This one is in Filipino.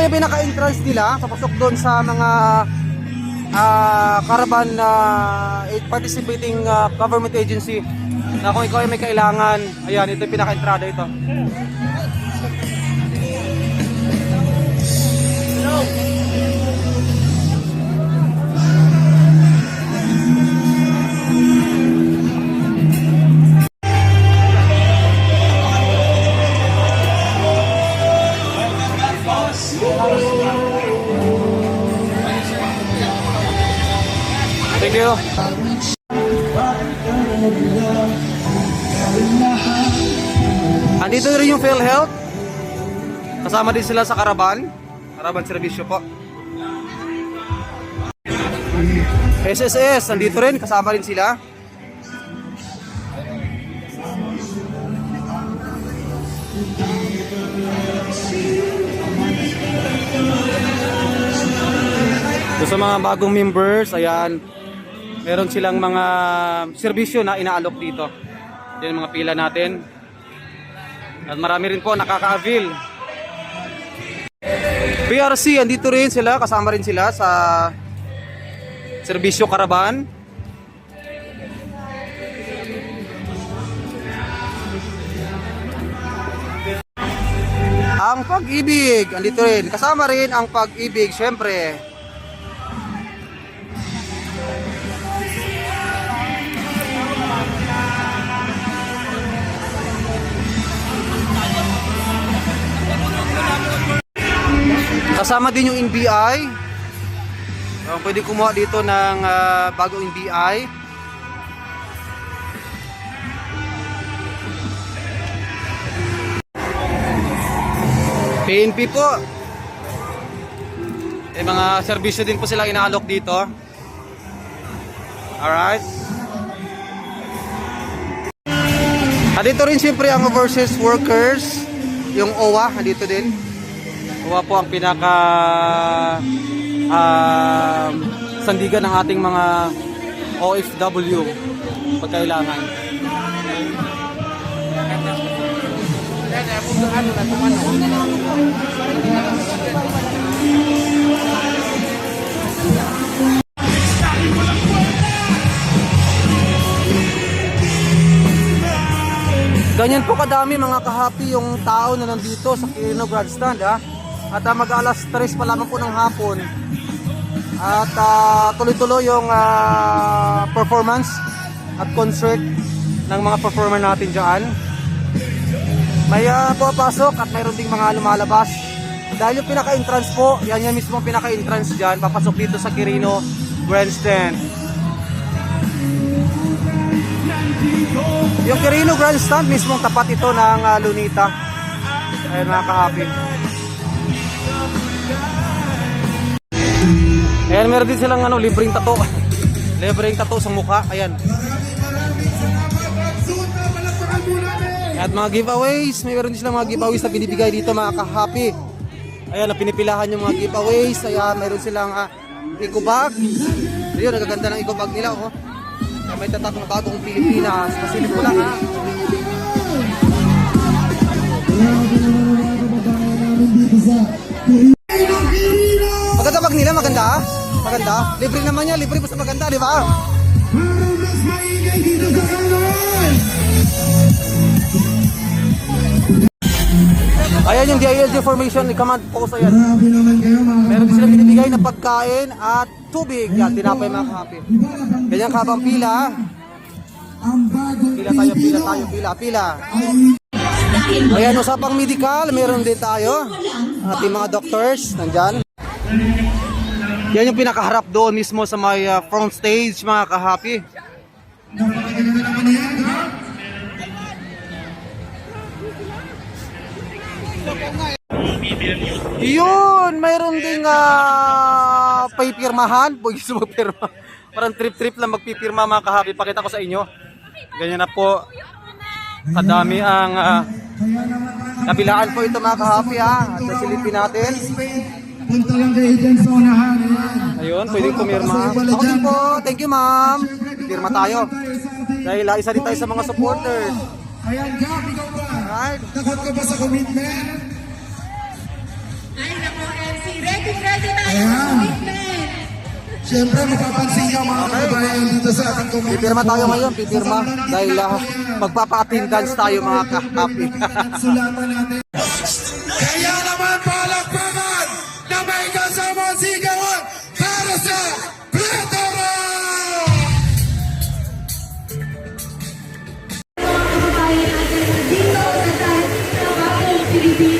yung pinaka-entrance nila, papasok doon sa mga ah, caravan na participating ah, government agency na kung ikaw ay may kailangan, ayan, ito yung pinaka-entrada ito. Thank you. Andito rin yung PhilHealth. Kasama din sila sa Caravan. Caravan servisyo po. SSS, andito rin. Kasama rin sila. So, sa mga bagong members, ayan, meron silang mga serbisyo na inaalok dito. Yan mga pila natin. At marami rin po nakaka-avail. PRC, andito rin sila, kasama rin sila sa serbisyo karaban. Ang pag-ibig, andito rin. Kasama rin ang pag-ibig, syempre. Kasama din yung NBI. Uh, pwede kumuha dito ng ah, bagong NBI. PNP po. May mga serbisyo din po sila inaalok dito. Alright. At dito rin siyempre ang overseas workers. Yung OWA, andito din. OWA po ang pinaka um, sandigan ng ating mga OFW pagkailangan. Ganyan po kadami mga kahapi yung tao na nandito sa Quirino Grandstand ha. At uh, mag-alas 3 pa lamang po ng hapon. At ah, tuloy-tuloy yung ah, performance at concert ng mga performer natin dyan. May uh, pumapasok at mayroon ding mga lumalabas. Dahil yung pinaka-entrance po, yan yung mismo pinaka-entrance dyan, papasok dito sa Quirino Grandstand. Yung Quirino Grandstand, mismong tapat ito ng ah, Lunita. Ayun mga kahapi. Ayan, meron din silang ano, libreng tato. libreng tato sa mukha. Ayan. At mga giveaways, meron din silang mga giveaways na binibigay dito mga kahapi. Ayan, na pinipilahan yung mga giveaways. Ayan, meron silang uh, eco bag. Ayun, nagaganda ng eco bag nila. Oh. Ayan, may tatak na bagong Pilipinas. Pasilip ko lang ha. Maganda Maganda. Libre naman yan, libre basta maganda, di ba? Ayan yung DILG formation ni Command Post ayan. Grabe naman kayo mga Meron din silang binibigay na pagkain at tubig. Yan, tinapay mga kahapi. Ganyan kabang pila. ang bagong Pila tayo, pila tayo, pila, pila. Ayan, usapang medical, meron din tayo. Ating mga doctors, nandyan. Yan yung pinakaharap doon mismo sa may uh, front stage, mga kahapi. Yun, mayroon ding uh, pipirmahan. Pwede sa magpirma. Parang trip-trip lang magpipirma mga kahapi. Pakita ko sa inyo. Ganyan na po. Kadami ang uh, kabilaan po ito mga kahapi ha. At silipin natin. Punta lang sa unahan. Ayan. Ayun, pwedeng pumirma. Ako din po. Thank you ma'am. Pirma tayo. Dahil uh, isa din tayo sa mga supporters. Ayan, Gab, ikaw ba? Right? Takot ka ba sa commitment? Ay, naku, ready, ready na Ayan. yung equipment. Siyempre, mapapansin niyo mga kababayan dito sa ating community. Pipirma tayo ngayon, pipirma. Dahil uh, magpapa-attendance tayo mga ka-happy. Sulatan natin. Baby.